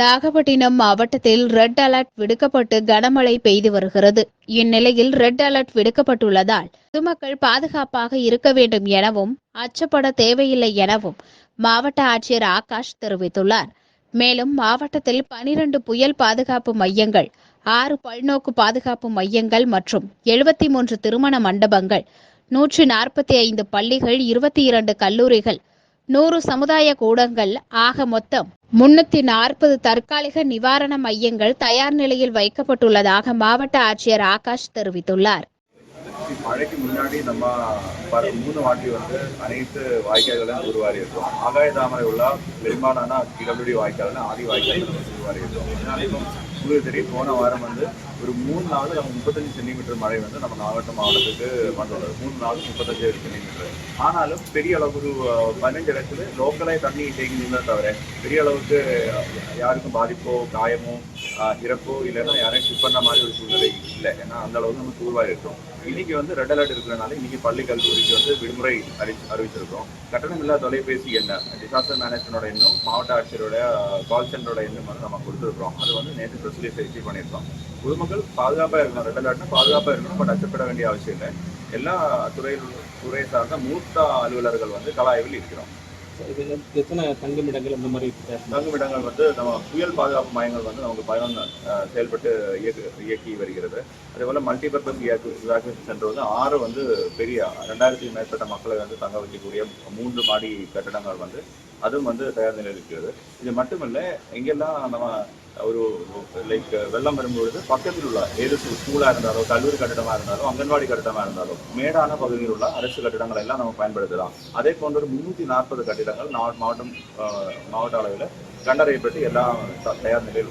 நாகப்பட்டினம் மாவட்டத்தில் red alert விடுக்கப்பட்டு கனமழை பெய்து வருகிறது. இந்நிலையில் ரெட் அலர்ட் விடுக்கப்பட்டுள்ளதால் பொதுமக்கள் பாதுகாப்பாக இருக்க வேண்டும் எனவும் அச்சப்பட தேவையில்லை எனவும் மாவட்ட ஆட்சியர் ஆகாஷ் தெரிவித்துள்ளார். மேலும் மாவட்டத்தில் பனிரண்டு புயல் பாதுகாப்பு மையங்கள் ஆறு பல்நோக்கு பாதுகாப்பு மையங்கள் மற்றும் எழுபத்தி மூன்று திருமண மண்டபங்கள் நூற்றி நாற்பத்தி ஐந்து பள்ளிகள் இருபத்தி இரண்டு கல்லூரிகள் நூறு சமுதாய கூடங்கள் ஆக மொத்தம் முன்னூத்தி நாற்பது தற்காலிக நிவாரண மையங்கள் தயார் நிலையில் வைக்கப்பட்டுள்ளதாக மாவட்ட ஆட்சியர் ஆகாஷ் தெரிவித்துள்ளார். மழைக்கு முன்னாடி நம்ம மூணு வாட்டி வந்து அனைத்து வாய்க்கால்களும் உருவாரி இருக்கோம் ஆகாய தாமரை உள்ள பெரும்பாலான இடபடி வாய்க்கால்கள் ஆதி வாய்க்கால்கள் உருவாரி இருக்கோம் உங்களுக்கு தெரியும் போன வாரம் வந்து ஒரு மூணு நாள் நம்ம முப்பத்தஞ்சு சென்டிமீட்டர் மழை வந்து நம்ம நாகப்பட்டினம் மாவட்டத்துக்கு வந்துள்ளது. மூணு நாள் முப்பத்தஞ்சு சென்டிமீட்டர். ஆனாலும் பெரிய அளவு ஒரு பதினஞ்சு இடத்துல லோக்கலாக தண்ணி தேங்கினீங்களே தவிர பெரிய அளவுக்கு யாருக்கும் பாதிப்போ காயமோ இறப்போ இல்லைன்னா யாரையும் ஷிப் பண்ண மாதிரி ஒரு சூழ்நிலை இல்லை. ஏன்னா அந்த அளவுக்கு நம்ம தூர்வாக இருக்கும் இன்னைக்கு வந்து ரெட் அலர்ட் இருக்கிறனால இன்னைக்கு பள்ளி கல்லூரிக்கு வந்து விடுமுறை அறி அறிவிச்சிருக்கோம். கட்டணமில்லா தொலைபேசி என்ன டிசாஸ்டர் மேனேஜ்மெண்டோட எண்ணும் மாவட்ட ஆட்சியரோட கால் சென்டரோட எண்ணும் வந்து நம்ம கொடுத்துருக்கோம் அது வந்து நேற்று ப்ரெஸ்லீஸ் ரிசீவ் பண்ணியிருக்கோம். பொதுமக்கள் பாதுகாப்பாக இருக்கணும். ரெட் அலர்ட்னா பாதுகாப்பாக இருக்கணும். பட் அச்சப்பட வேண்டிய அவசியம் இல்லை. எல்லா துறையில் துறை சார்ந்த மூத்த அலுவலர்கள் வந்து கலாய்வில் இருக்கிறோம். இது எத்தனை தங்குமிடங்கள் அந்த மாதிரி தங்குமிடங்கள் வந்து நம்ம புயல் பாதுகாப்பு மையங்கள் வந்து நமக்கு பதினொன்று செயல்பட்டு இயக்கு இயக்கி வருகிறது. அதே போல் மல்டிபர்பஸ் இவாக்குவேஷன் சென்டர் வந்து ஆறு வந்து பெரிய ரெண்டாயிரத்தி மேற்பட்ட மக்களை வந்து தங்க வைக்கக்கூடிய மூன்று மாடி கட்டடங்கள் வந்து அதுவும் வந்து தயார் நிலையில் இருக்கிறது. இது மட்டுமில்லை எங்கெல்லாம் நம்ம ஒரு லைக் வெள்ளம் வரும்பொழுது பக்கத்தில் உள்ள ஏதோ ஸ்கூலாக இருந்தாலும் கல்லூரி கட்டிடமாக இருந்தாலும் அங்கன்வாடி கட்டிடமாக இருந்தாலும் மேடான பகுதியில் உள்ள அரசு கட்டிடங்கள் எல்லாம் நம்ம பயன்படுத்தலாம். அதே போன்ற ஒரு முந்நூற்றி நாற்பது கட்டிடங்கள் மாவட்டம் மாவட்ட அளவில் கண்டறியப்பட்டு எல்லாம் தயார் நிலையில் உள்ளது